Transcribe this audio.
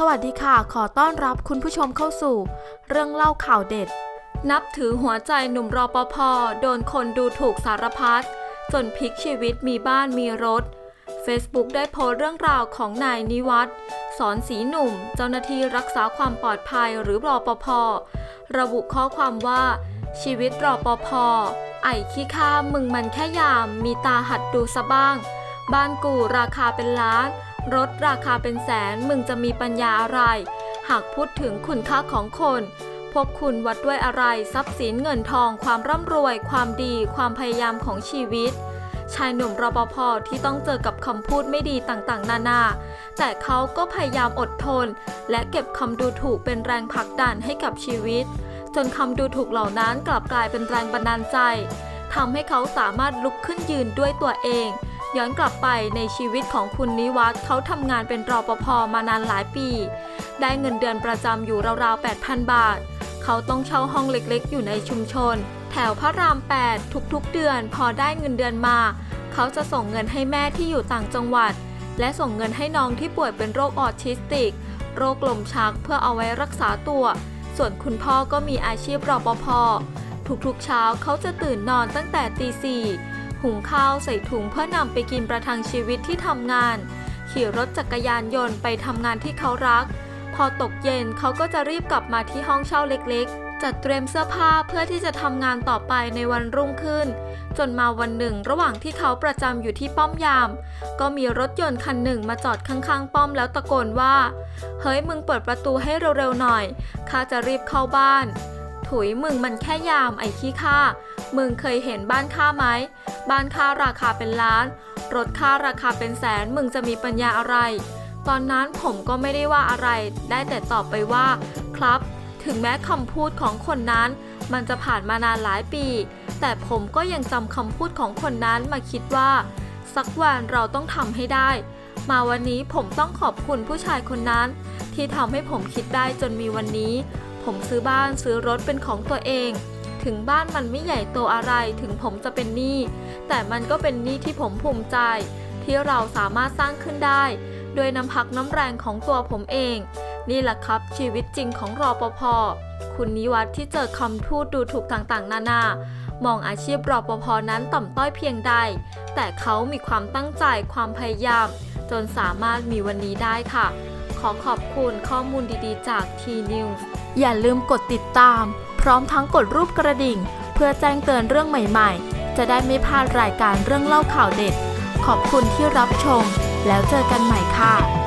สวัสดีค่ะ ขอต้อนรับคุณผู้ชมเข้าสู่ เรื่องเล่าข่าวเด็ด นับถือหัวใจหนุ่มรอปภโดนคนดูถูกสารพัดจนพลิกชีวิตมีบ้านมีรถ Facebook ได้โพสต์เรื่องราวของนายนิวัฒน์สอนสีหนุ่ม เจ้าหน้าที่รักษาความปลอดภัยหรือรอปภระบุข้อความว่า ชีวิตรอปภไอ้ขี้ข้ามึงมันแค่ยาม มีตาหัดดูซะบ้าง บ้านกูราคาเป็นล้าน รถราคาเป็นแสนมึงจะมีปัญญาอะไร หากพูดถึงคุณค่าของคน พวกคุณวัดด้วยอะไรทรัพย์สินเงินทอง ความร่ำรวย ความดี ความพยายามของชีวิต ชายหนุ่มรปภที่ต้องเจอกับคำพูดไม่ดีต่างๆ นานา แต่เขาก็พยายามอดทน และเก็บคำดูถูกเป็นแรงผลักดันให้กับชีวิต จนคำดูถูกเหล่านั้นกลับกลายเป็นแรงบันดาลใจทำให้เขาสามารถลุกขึ้นยืนด้วยตัวเอง ย้อนกลับไปในชีวิตของคุณนิวัฒน์เขาทำงานเป็นรอปภมานานหลายปี ได้เงินเดือนประจำอยู่ราวๆ 8,000 บาท เขาต้องเช่าห้องเล็กๆ อยู่ในชุมชน แถวพระราม 8 ทุกๆ เดือนพอได้เงินเดือนมา เขาจะส่งเงินให้แม่ที่อยู่ต่างจังหวัด และส่งเงินให้น้องที่ป่วยเป็นโรคออทิสติก โรคลมชักเพื่อเอาไว้รักษาตัว ส่วนคุณพ่อก็มีอาชีพรอปภทุกๆเช้าเขาจะตื่นนอนตั้งแต่ตีสี่ หุงข้าวใส่ถุงเพื่อนำไปกินประทังชีวิตที่ทำงาน ขี่รถจักรยานยนต์ไปทำงานที่เขารัก พอตกเย็นเขาก็จะรีบกลับมาที่ห้องเช่าเล็กๆ จัดเตรียมเสื้อผ้าเพื่อที่จะทำงานต่อไปในวันรุ่งขึ้น จนมาวันหนึ่งระหว่างที่เขาประจำอยู่ที่ป้อมยาม ก็มีรถยนต์คันหนึ่งมาจอดข้างๆ ป้อมแล้วตะโกนว่า เฮ้ยมึงเปิดประตูให้เร็วๆหน่อยข้าจะรีบเข้าบ้านถุยมึงมันแค่ยามไอ้ขี้ข้า มึงเคยเห็นบ้านข้าไหม บ้านข้าราคาเป็นล้าน รถข้าราคาเป็นแสน มึงจะมีปัญญาอะไร ตอนนั้นผมก็ไม่ได้ว่าอะไร ได้แต่ตอบไปว่า ครับ ถึงแม้คำพูดของคนนั้น มันจะผ่านมานานหลายปี แต่ผมก็ยังจำคำพูดของคนนั้นมาคิดว่า สักวันเราต้องทำให้ได้ มาวันนี้ผมต้องขอบคุณผู้ชายคนนั้น ที่ทำให้ผมคิดได้จนมีวันนี้ ผมซื้อบ้านซื้อรถเป็นของตัวเอง ถึงบ้านมันไม่ใหญ่โตอะไรถึงผมจะเป็นหนี้แต่มันก็เป็นหนี้ที่ผมภูมิใจ ที่เราสามารถสร้างขึ้นได้ โดยน้ำพักน้ำแรงของตัวผมเอง นี่แหละครับชีวิตจริงของรอปภคุณนิวัฒน์ที่เจอคำพูดดูถูกต่างๆ นานามองอาชีพรอปภนั้นต่ำต้อยเพียงใด แต่เขามีความตั้งใจความพยายาม จนสามารถมีวันนี้ได้ค่ะ ขอขอบคุณข้อมูลดีๆ จาก T News อย่าลืมกดติดตาม ร้อมทั้งกดรูปกระดิ่ง เพื่อแจ้งเตือนเรื่องใหม่ๆ จะได้ไม่พลาดรายการเรื่องเล่าข่าวเด็ด ขอบคุณที่รับชม แล้วเจอกันใหม่ค่ะ